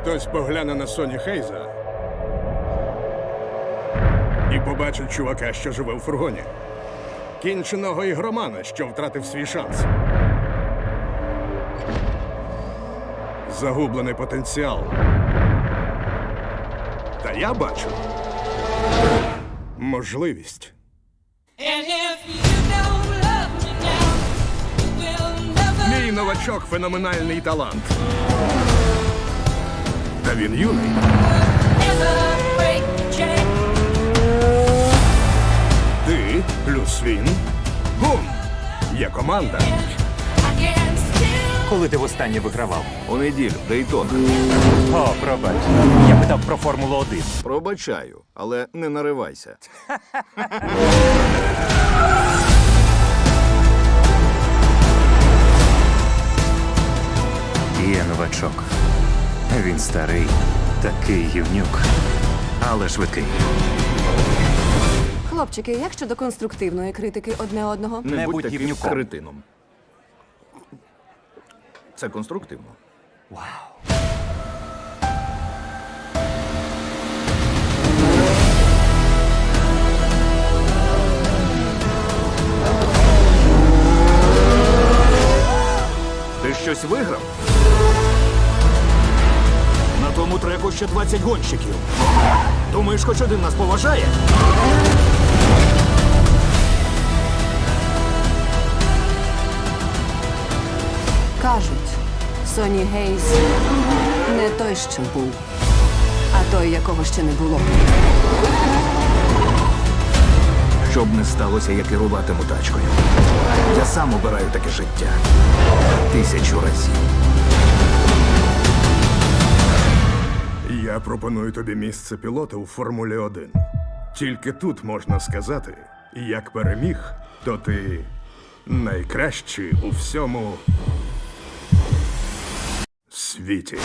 хтось погляне на Соні Хейза і побачить чувака, що живе в фургоні. Кінченого ігромана, що втратив свій шанс. Загублений потенціал. Та я бачу можливість. Мій новачок феноменальний талант. Та він юний. Ти плюс він. Бум! Є команда. Коли ти востаннє вигравав? У неділю, Дейтона. О, пробач. Я питав про Формулу 1. Пробачаю, але не наривайся. Є новачок. Він старий, такий гівнюк, але швидкий. Хлопчики, як щодо конструктивної критики одне одного? Не, Не будь таким гівнюком. кретином. Це конструктивно. Ти щось виграв? Треку ще 20 гонщиків. Думаєш, хоч один нас поважає? Кажуть, Соні Гейз не той, що був, а той, якого ще не було. Щоб не сталося, я керуватиму тачкою. Я сам обираю таке життя. Тисячу разів. Я пропоную тобі місце пілота у Формулі 1. Тільки тут можна сказати, як переміг, то ти найкращий у всьому світі.